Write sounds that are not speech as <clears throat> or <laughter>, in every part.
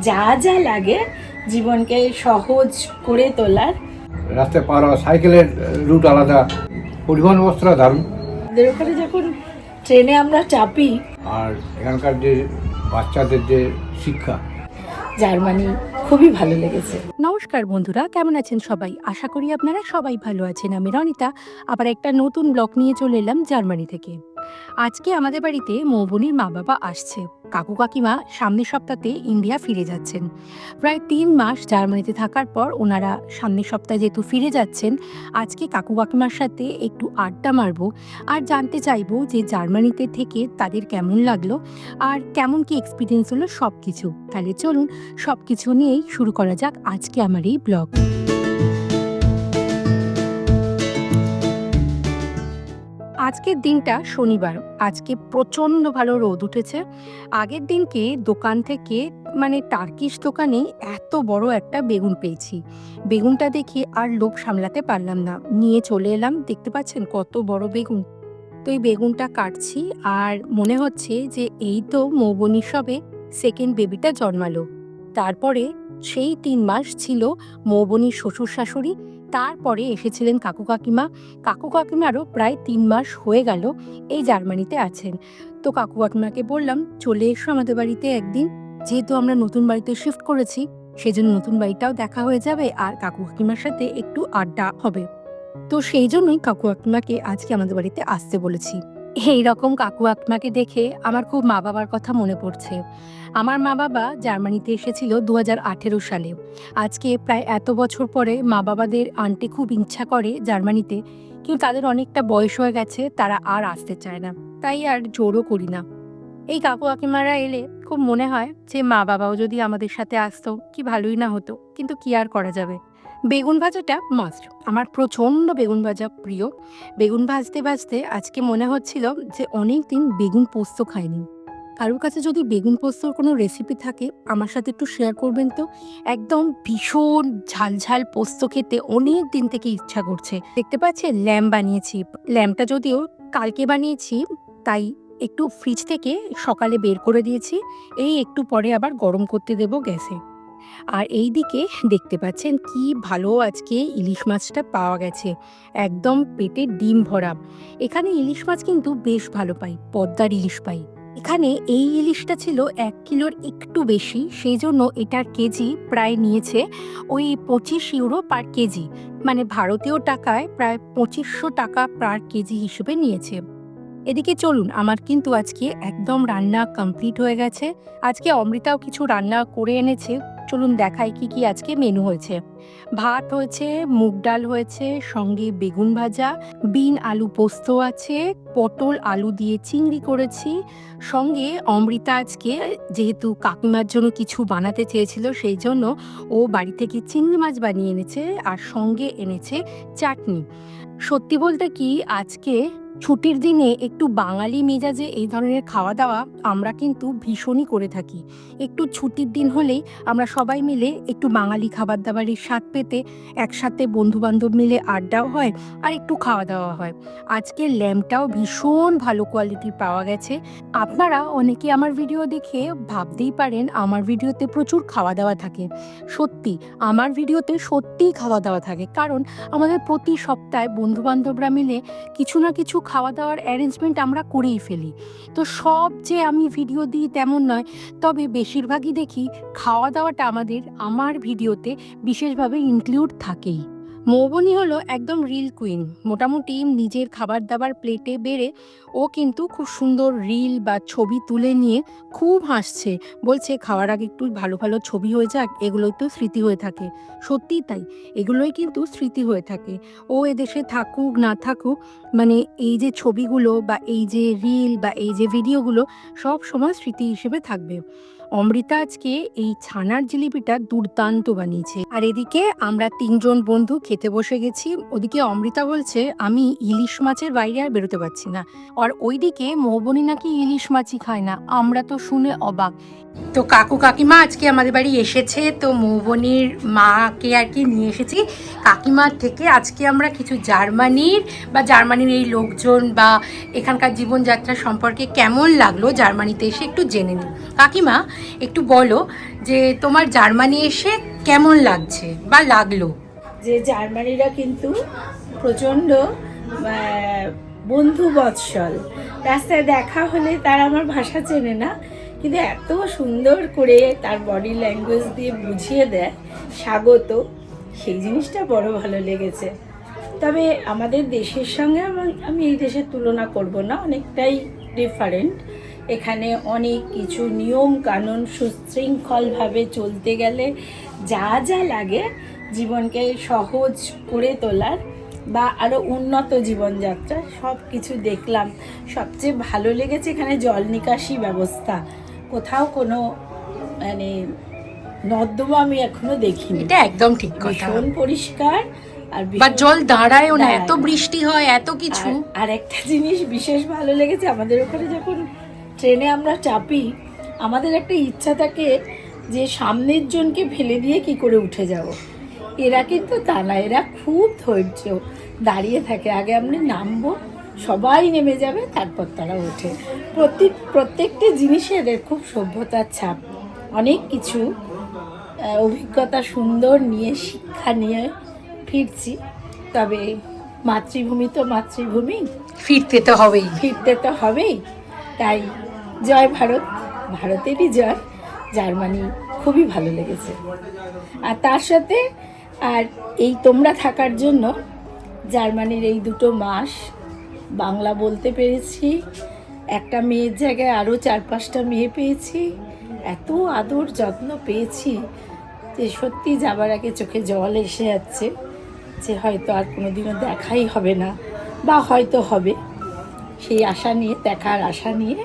যা যা লাগে জীবনকে সহজ করে তোলার। রাস্তায় পার সাইকেলের রুট আলাদা। পরিবহন ব্যবস্থাটা দারুণ। আমাদের ওখানে যখন ট্রেনে আমরা চাপি আর এখানকার যে বাচ্চাদের যে শিক্ষা। জার্মানি খুবই ভালো লেগেছে। নমস্কার বন্ধুরা কেমন আছেন সবাই? আশা করি আপনারা সবাই ভালো আছেন। আমি রনিতা। আবার একটা নতুন ব্লগ নিয়ে চলে এলাম জার্মানি থেকে। আজকে আমাদের বাড়িতে মৌবনির মা বাবা আসছে। কাকু কাকিমা সামনের সপ্তাহে ইন্ডিয়া ফিরে যাচ্ছেন। প্রায় তিন মাস জার্মানিতে থাকার পর ওনারা সামনের সপ্তাহে যেহেতু ফিরে যাচ্ছেন, আজকে কাকু কাকিমার সাথে একটু আড্ডা মারবো আর জানতে চাইব যে জার্মানিতে থেকে তাদের কেমন লাগল আর কেমন কি এক্সপিরিয়েন্স হলো সব কিছু তাহলে চলুন সব কিছু নিয়েই শুরু করা যাক আজকে আমার এই ব্লগ আজকের দিনটা শনিবার। আজকে প্রচণ্ড ভালো রোদ উঠেছে। আগের দিনকে দোকান থেকে মানে টার্কিশ দোকানে এত বড় একটা বেগুন পেয়েছি। বেগুনটা দেখে আর লোভ সামলাতে পারলাম না। নিয়ে চলে এলাম, দেখতে পাচ্ছেন কত বড় বেগুন। তো এই বেগুনটা কাটছি আর মনে হচ্ছে যে এই তো মৌবনি সবে সেকেন্ড বেবিটা জন্মালো। তারপরে সেই তিন মাস ছিল মৌবনির শ্বশুর শাশুড়ি তারপরে এসেছিলেন কাকু কাকিমা। কাকু কাকিমারও প্রায় তিন মাস হয়ে গেল এই জার্মানিতে আছেন। তো কাকু কাকিমাকে বললাম, চলে এসো আমাদের বাড়িতে একদিন। যেহেতু আমরা নতুন বাড়িতে শিফট করেছি, সেজন্য নতুন বাড়িটাও দেখা হয়ে যাবে আর কাকু কাকিমার সাথে একটু আড্ডা হবে। তো সেই জন্যই কাকু কাকিমাকে আজকে আমাদের বাড়িতে আসতে বলেছি। এই রকম কাকু কাকিমাকে দেখে আমার খুব মা বাবার কথা মনে পড়ছে। আমার মা বাবা জার্মানিতে এসেছিল দু হাজার আঠেরো সালে। আজকে প্রায় এত বছর পরে মা বাবাদের আনতে খুব ইচ্ছা করে জার্মানিতে, কিন্তু তাদের অনেকটা বয়স হয়ে গেছে, তারা আর আসতে চায় না। তাই আর জোরও করি না। এই কাকু কাকিমারা এলে খুব মনে হয় যে মা বাবাও যদি আমাদের সাথে আসতো, কি ভালোই না হতো, কিন্তু কি আর করা যাবে? বেগুন ভাজাটা মাস্ট আমার প্রচণ্ড বেগুন ভাজা প্রিয়। বেগুন ভাজতে ভাজতে আজকে মনে হচ্ছিল যে অনেক দিন বেগুন পোস্ত খাইনি। কারোর কাছে যদি বেগুন পোস্তর কোনো রেসিপি থাকে, আমার সাথে একটু শেয়ার করবেন তো? একদম ভীষণ ঝাল ঝাল পোস্ত খেতে অনেক দিন থেকে ইচ্ছা করছে। দেখতে পাচ্ছেন ল্যাম্প বানিয়েছি। ল্যাম্পটা যদিও কালকে বানিয়েছি, তাই একটু ফ্রিজ থেকে সকালে বের করে দিয়েছি। এই একটু পরে আবার গরম করতে দেব গ্যাসে। আর এই দিকে দেখতে পাচ্ছেন কি ভালো আজকে ইলিশ মাছটা পাওয়া গেছে। একদম পেটে ডিম ভরা। এখানে ইলিশ মাছ কিন্তু বেশ ভালো পাই, পদ্মার ইলিশ পাই। এখানে এই ইলিশটা ছিল এক কিলোর একটু বেশি, সেই জন্য এটার কেজি প্রায় নিয়েছে ওই পঁচিশ ইউরো পার কেজি। মানে ভারতীয় টাকায় প্রায় পঁচিশশো টাকা পার কেজি হিসেবে নিয়েছে। এদিকে চলুন, আমার কিন্তু আজকে একদম রান্না কমপ্লিট হয়ে গেছে। আজকে অমৃতাও কিছু রান্না করে এনেছে। চলুন দেখাই কি কি আজকে মেনু হয়েছে। ভাত হয়েছে, মুগ ডাল হয়েছে, সঙ্গে বেগুন ভাজা, বিন আলু পোস্ত আছে, পটল আলু দিয়ে চিংড়ি করেছি, সঙ্গে অমৃতা আজকে যেহেতু কাকিমার জন্য কিছু বানাতে চেয়েছিল সেই জন্য ও বাড়ি থেকে চিংড়ি মাছ বানিয়ে এনেছে আর সঙ্গে এনেছে চাটনি। সত্যি বলতে কি, আজকে ছুটির দিনে একটু বাঙালি মেজাজে এই ধরনের খাওয়া দাওয়া আমরা কিন্তু ভীষণই করে থাকি। একটু ছুটির দিন হলেই আমরা সবাই মিলে একটু বাঙালি খাবার দাবারের স্বাদ পেতে একসাথে বন্ধু বান্ধব মিলে আড্ডাও হয় আর একটু খাওয়া দাওয়া হয়। আজকে ল্যাম্পটাও ভীষণ ভালো কোয়ালিটির পাওয়া গেছে। আপনারা অনেকে আমার ভিডিও দেখে ভাবতেই পারেন আমার ভিডিওতে প্রচুর খাওয়া দাওয়া থাকে। সত্যি, আমার ভিডিওতে সত্যিই খাওয়া দাওয়া থাকে। কারণ আমাদের প্রতি সপ্তাহে বন্ধু বান্ধবরা মিলে কিছু না কিছু খাওয়া দাওয়ার অ্যারেঞ্জমেন্ট আমরা করেই ফেলি। তো সব যে আমি ভিডিও দিই তেমন নয়, তবে বেশিরভাগই দেখি খাওয়া দাওয়াটা আমাদের, আমার ভিডিওতে বিশেষভাবে ইনক্লুড থাকেই। মৌবনি হলো একদম রিল কুইন মোটামুটি নিজের খাবার দাবার প্লেটে বেড়ে ও কিন্তু খুব সুন্দর রিল বা ছবি তুলে নিয়ে খুব হাসছে। বলছে, খাওয়ার আগে একটু ভালো ভালো ছবি হয়ে যাক, এগুলোই তো স্মৃতি হয়ে থাকে। সত্যিই তাই। এগুলোই কিন্তু স্মৃতি হয়ে থাকে। ও এদেশে থাকুক, না থাকুক মানে এই যে ছবিগুলো বা এই যে রিল বা এই যে ভিডিওগুলো সব সময় স্মৃতি হিসেবে থাকবে। অমৃতা আজকে এই ছানার জিলিপিটা দুর্দান্ত বানিয়েছে। আর এদিকে আমরা তিনজন বন্ধু খেতে বসে গেছি। ওদিকে অমৃতা বলছে, আমি ইলিশ মাছের বাইরে আর বেরোতে পারছি না। আর ওইদিকে মৌবনি নাকি ইলিশ মাছই খায় না। আমরা তো শুনে অবাক। তো কাকু কাকিমা আজকে আমাদের বাড়ি এসেছে। তো মৌবনির মাকে আর কি নিয়ে এসেছি। কাকিমার থেকে আজকে আমরা কিছু জার্মানির বা জার্মানির এই লোকজন বা এখানকার জীবনযাত্রা সম্পর্কে কেমন লাগল জার্মানিতে এসে একটু জেনে নিই। কাকিমা, একটু বলো যে তোমার জার্মানি এসে কেমন লাগছে বা লাগল? যে জার্মানিরা কিন্তু প্রচণ্ড বন্ধু বৎসল। রাস্তায় দেখা হলে তার আমার ভাষা চেনে না, কিন্তু এত সুন্দর করে তার বডি ল্যাঙ্গুয়েজ দিয়ে বুঝিয়ে দেয়, স্বাগত। সেই জিনিসটা বড় ভালো লেগেছে। তবে আমাদের দেশের সঙ্গে আমি এই দেশের তুলনা করব না, অনেকটাই ডিফারেন্ট এখানে অনেক কিছু নিয়ম কানুন সুশৃঙ্খলভাবে চলতে গেলে যা যা লাগে জীবনকে সহজ করে তোলার বা আরও উন্নত জীবনযাত্রা সব কিছু দেখলাম। সবচেয়ে ভালো লেগেছে এখানে জল নিকাশি ব্যবস্থা। কোথাও কোনো মানে নর্দমা আমি এখনও দেখিনি। এটা একদম ঠিক কথা। ভীষণ পরিষ্কার আর বা জল দাঁড়ায়ও না এত বৃষ্টি হয় এত কিছু। আর- আর একটা জিনিস বিশেষ ভালো লেগেছে আমাদের ওখানে যখন ট্রেনে আমরা চাপি আমাদের একটা ইচ্ছা থাকে যে সামনের জনকে ফেলে দিয়ে কি করে উঠে যাব। এরা কিন্তু তা না এরা খুব ধৈর্য। দাঁড়িয়ে থাকে আগে আপনি নামবো সবাই নেমে যাবে তারপর তারা ওঠে। প্রত্যেক প্রত্যেকটি জিনিসে এদের খুব সভ্যতার ছাপ। অনেক কিছু অভিজ্ঞতা সুন্দর নিয়ে শিক্ষা নিয়ে ফিরছি। তবে মাতৃভূমি তো মাতৃভূমি। ফিরতে তো হবেই। ফিরতে তো হবেই। তাই জয় ভারত ভারতেরই জয়। জার্মানি খুবই ভালো লেগেছে। আর তার সাথে আর এই তোমরা থাকার জন্য জার্মানির এই দুটো মাস বাংলা বলতে পেরেছি, একটা মেয়ের জায়গায় আরও চার পাঁচটা মেয়ে পেয়েছি, এত আদর যত্ন পেয়েছি যে সত্যি যাবার আগে চোখে জল এসে যাচ্ছে যে হয়তো আর কোনোদিনও দেখাই হবে না বা হয়তো হবে। সেই আশা নিয়ে, দেখার আশা নিয়ে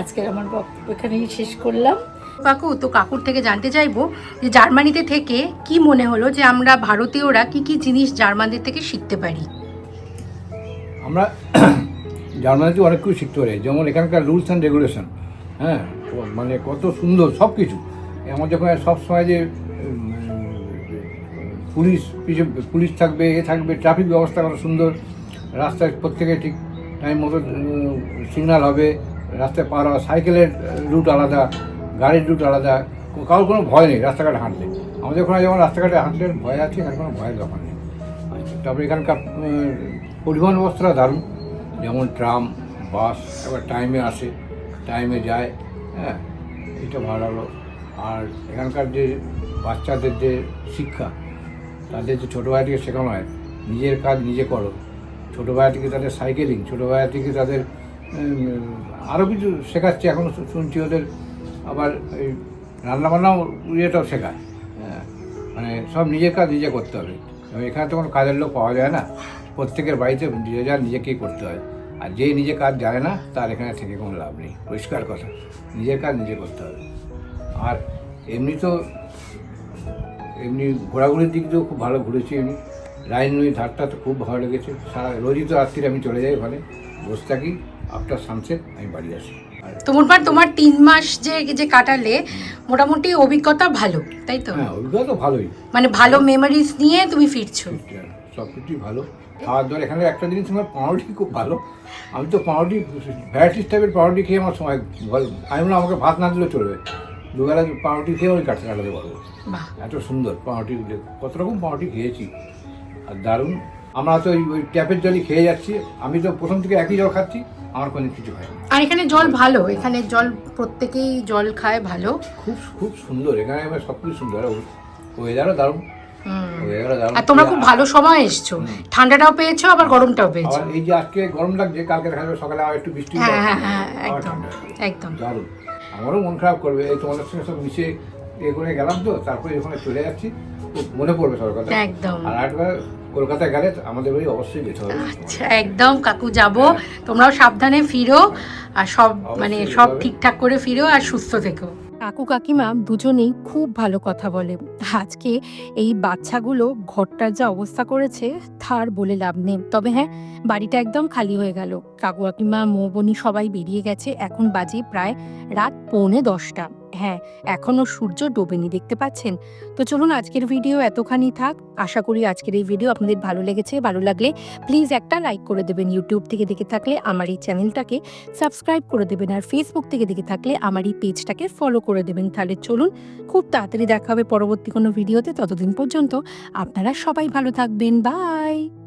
আজকের আমার বক্তব্য এখানেই শেষ করলাম। কাকু, তো কাকুর থেকে জানতে চাইব যে জার্মানিতে থেকে কি মনে হলো যে আমরা ভারতীয়রা কি কি জিনিস জার্মানদের থেকে শিখতে পারি? আমরা <clears throat> জার্মানিতে অনেক কিছু শিখতে পারি, যেমন এখানকার রুলস অ্যান্ড রেগুলেশন হ্যাঁ? মানে কত সুন্দর সব কিছু। আমার যখন সব সময় যে পুলিশ পুলিশ থাকবে, এ থাকবে, ট্রাফিক ব্যবস্থা কত সুন্দর, রাস্তায় প্রত্যেকে ঠিক টাইম মতো সিগনাল হবে, রাস্তায় পার হওয়া, সাইকেলের রুট আলাদা গাড়ির রুট আলাদা, কারোর কোনো ভয় নেই, রাস্তাঘাটে হাঁটলে। আমাদের ওখানে যেমন রাস্তাঘাটে হাঁটলে ভয় আছে এখানে কোনো ভয়ের ব্যাপার নেই। তারপরে এখানকার পরিবহন ব্যবস্থাটা দারুণ। যেমন ট্রাম, বাস, এবার টাইমে আসে টাইমে যায় হ্যাঁ এটা ভালো লাগল। আর এখানকার যে বাচ্চাদের যে শিক্ষা, তাদের যে ছোটো ভাই থেকে শেখানো হয়, নিজের কাজ নিজে করো। ছোটো ভাই থেকে তাদের সাইকেলিং ছোটো ভাই থেকে তাদের আরও কিছু শেখাচ্ছে এখনও শুনছি ওদের আবার এই রান্নাবান্নাও ইয়েটাও শেখায়। হ্যাঁ। মানে সব নিজের কাজ নিজে করতে হবে। এখানে তো কোনো কাজের লোক পাওয়া যায় না। প্রত্যেকের বাড়িতে যে যার নিজেকেই করতে হয়। আর যে নিজে কাজ জানে না তার এখানে থেকে কোনো লাভ নেই। পরিষ্কার কথা। নিজের কাজ নিজে করতে হবে। আর এমনি তো এমনি ঘোরাঘুরির দিক দিয়েও খুব ভালো ঘুরেছি আমি। লাইন নই ধারটা তো খুব ভালো লেগেছে। সারা রোজই তো রাত্রিরে আমি চলে যাই ওখানে। বসে থাকি। আফটার সানসেট আমি বাড়ি আসি। তো মোটমাট তোমার তিন মাস যে যে কাটালে মোটামুটি অভিজ্ঞতা ভালো তাই তো? হ্যাঁ অভিজ্ঞতা তো ভালোই। মানে ভালো মেমোরিজ নিয়ে তুমি ফিরছো। সব কিছুই ভালো। খাওয়ার দাওয়ার এখানে একটা জিনিস আমার পাউরুটি খুব ভালো। আমি তো পাউরুটি ভ্যারাইটিস টাইপের পাউরুটি খেয়ে আমার সময় ভালো আমি বললাম আমাকে ভাত না দিলেও চলবে। দুবেলা পাউরুটি খেয়ে আমি কাটতে কাটাতে পারব। এত সুন্দর পাউরুটি কত রকম পাউরুটি খেয়েছি। আর দারুণ। আমরা তো ওই ওই ট্যাপের জলই খেয়ে যাচ্ছি। আমি তো প্রথম থেকে একই জল খাচ্ছি আমার কোনো কিছু হয়নি আর এখানে জল ভালো এখানে জল প্রত্যেকেই জল খায় ভালো। খুব খুব সুন্দর এখানে আমার সব কিছু সুন্দর ওয়েদারও দারুণ। আর তোমরা খুব ভালো সময় এসছো। ঠান্ডাটাও পেয়েছ আবার গরমটাও পেয়েছ। এই যে আজকে গরম লাগছে কালকে দেখা যাবে সকালে আবার একটু বৃষ্টি হ্যাঁ হ্যাঁ হ্যাঁ একদম একদম। দারুণ। আমারও মন খারাপ করবে এই তোমাদের সঙ্গে সব মিশে এ করে গেলাম তো তারপরে ওখানে চলে যাচ্ছি মনে পড়বে সবার কথা। একদম। আর একবার কলকাতায় গেলে আমাদের বাড়ি অবশ্যই যেতে হবে। আচ্ছা একদম কাকু যাব। তোমরাও সাবধানে ফিরো আর সব মানে সব ঠিকঠাক করে ফিরো আর সুস্থ থেকো। কাকু কাকিমা দুজনেই খুব ভালো কথা বলে। আজকে এই বাচ্চাগুলো ঘরটার যা অবস্থা করেছে তার বলে লাভ নেই। তবে হ্যাঁ বাড়িটা একদম খালি হয়ে গেল। কাকু কাকিমা মৌবনি সবাই বেরিয়ে গেছে। এখন বাজে প্রায় রাত পৌনে দশটা। হ্যাঁ এখনও সূর্য ডোবেনি, দেখতে পাচ্ছেন? তো চলুন আজকের ভিডিও এতখানি থাক। আশা করি আজকের এই ভিডিও আপনাদের ভালো লেগেছে, ভালো লাগলে প্লিজ একটা লাইক করে দেবেন ইউটিউব থেকে দেখে থাকলে, আমার এই চ্যানেলটাকে সাবস্ক্রাইব করে দেবেন আর ফেসবুক থেকে দেখে থাকলে, আমার এই পেজটাকে ফলো করে দেবেন। তাহলে চলুন খুব তাড়াতাড়ি দেখা হবে পরবর্তী কোনো ভিডিওতে ততদিন পর্যন্ত আপনারা সবাই ভালো থাকবেন। বাই